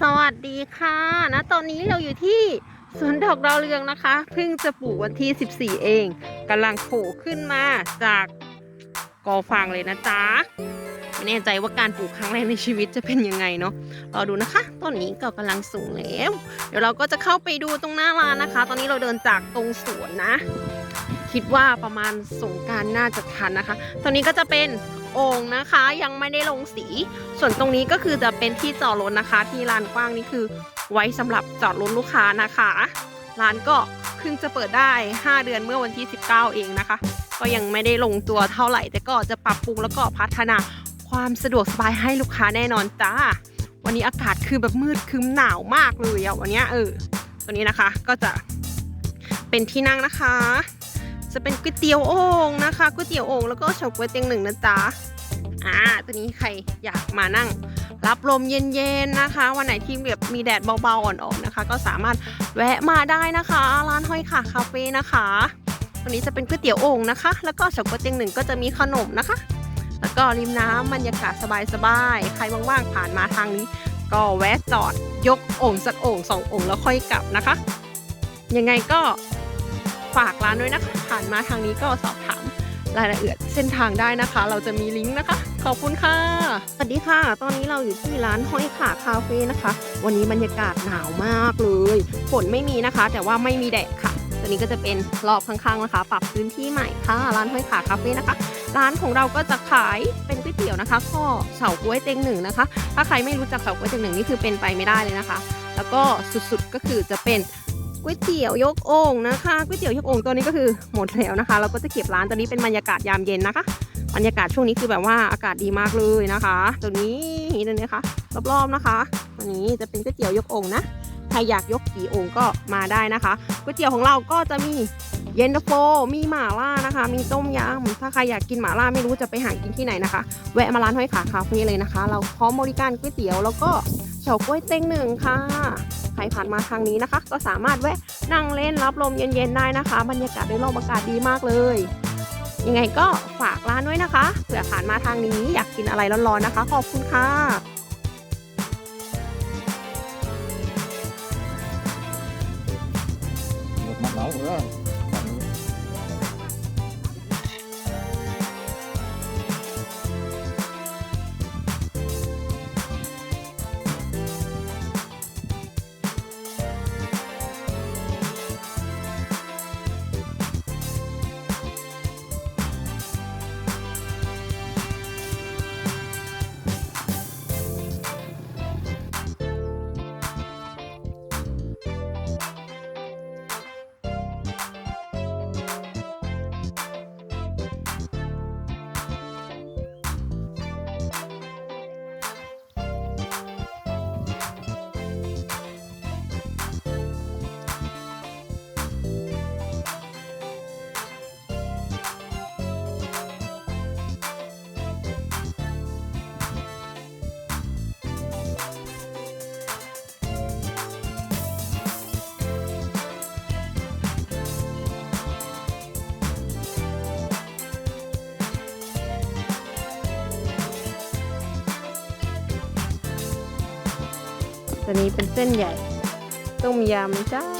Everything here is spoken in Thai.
สวัสดีค่ะนะตอนนี้เราอยู่ที่สวนดอกดาวเรืองนะคะเพิ่งจะปลูกวันที่ 14 เองกำลังโผล่ขึ้นมาจากกอฟางเลยนะจ๊ะไม่แน่ใจว่าการปลูกครั้งแรกในชีวิตจะเป็นยังไงเนาะรอดูนะคะต้นนี้ก็กำลังสูงแล้ว เดี๋ยวเราก็จะเข้าไปดูตรงหน้าร้านนะคะ ตอนนี้เราเดินจากตรงสวนนะ คิดว่าประมาณสงกรารน่าจะทันนะคะตรงนี้ก็จะเป็นโอ่งนะคะ ยังไม่ได้ลงสี ส่วนตรงนี้ก็คือจะเป็นที่จอดรถนะคะ ที่ลานกว้างนี่คือ ไว้สำหรับจอดรถลูกค้านะคะร้านก็เพิ่งจะเปิดได้ 5 เดือนเมื่อวันที่ 19 เองนะคะ ก็ยังไม่ได้ลงตัวเท่าไหร่ แต่ก็จะปรับปรุงแล้วก็พัฒนาความสะดวกสบายให้ลูกค้าแน่นอนจ้า วันนี้อากาศคือแบบมืดคึมหนาวมากเลยอะวันนี้เออตัวนี้นะคะก็จะเป็นที่นั่งนะคะ จะเป็นก๋วยเตี๋ยวโอ่งนะคะก๋วยเตี๋ยวโอ่งแล้วก็เฉาก๊วยเตียงหนึ่งนะจ๊ะอ่าตัวนี้ใครอยากมานั่ง รับลมเย็นๆนะคะ วันไหนที่แบบมีแดดเบาๆอ่อนๆนะคะ ก็สามารถแวะมาได้นะคะ ร้านห้อยขาคาเฟ่นะคะตัวนี้จะเป็นก๋วยเตี๋ยวโอ่งนะคะ แล้วก็เฉาก๊วยเตียงหนึ่งก็จะมีขนมนะคะ แล้วก็ริมน้ำบรรยากาศสบายๆใครว่างๆผ่านมาทางนี้ ก็แวะจอดยกโอ่งสักโอ่งสองโอ่งแล้วค่อยกลับนะคะ ยังไงก็ ฝากร้านด้วยนะคะผ่านมาทางนี้ก็สอบถามรายละเอียดเส้นทางได้นะคะ เราจะมีลิงก์นะคะ ขอบคุณค่ะ สวัสดีค่ะ ตอนนี้เราอยู่ที่ร้านห้อยขาคาเฟ่นะคะ วันนี้บรรยากาศหนาวมากเลย ฝนไม่มีนะคะ แต่ว่าไม่มีแดดค่ะ ตัวนี้ก็จะเป็นรอบข้างๆนะคะ ปรับพื้นที่ใหม่ค่ะ ร้านห้อยขาคาเฟ่นะคะ ร้านของเราก็จะขายเป็นก๋วยเตี๋ยวนะคะข้อเฉาก๊วยเต็งหนึ่งนะคะ ถ้าใครไม่รู้จักเฉาก๊วยเต็งหนึ่งนี่คือเป็นไปไม่ได้เลยนะคะ แล้วก็สุดๆก็คือจะเป็น ก๋วยเตี๋ยวยกโอ่งนะคะก๋วยเตี๋ยวยกโอ่งตัวนี้ก็คือหมดแล้วนะคะ เราก็จะเก็บร้านตัวนี้เป็นบรรยากาศยามเย็นนะคะ บรรยากาศช่วงนี้คือแบบว่าอากาศดีมากเลยนะคะ ตัวนี้ตัวนี้ค่ะรอบๆนะคะตัวนี้จะเป็นก๋วยเตี๋ยวยกโอ่งนะใครอยากยกกี่โอ่งก็มาได้นะคะก๋วยเตี๋ยวของเราก็จะมีเย็นตาโฟ มีหม่าล่านะคะ มีต้มยำถ้าใครอยากกินหม่าล่าไม่รู้จะไปหากินที่ไหนนะคะ แวะมาร้านห้อยขาคาเฟ่เลยนะคะ เราพร้อมบริการก๋วยเตี๋ยวแล้วก็ เฉาก๊วยเต็งหนึ่งค่ะ ใครผ่านมาทางนี้นะคะ ก็สามารถแวะนั่งเล่นรับลมเย็นๆได้นะคะ บรรยากาศโดยรอบอากาศดีมากเลย ยังไงก็ฝากร้านด้วยนะคะ เผื่อผ่านมาทางนี้อยากกินอะไรร้อนๆนะคะ ขอบคุณค่ะ mặt lẩu của đó ตัวนี้เป็นเส้นใหญ่ ต้มยำจ้า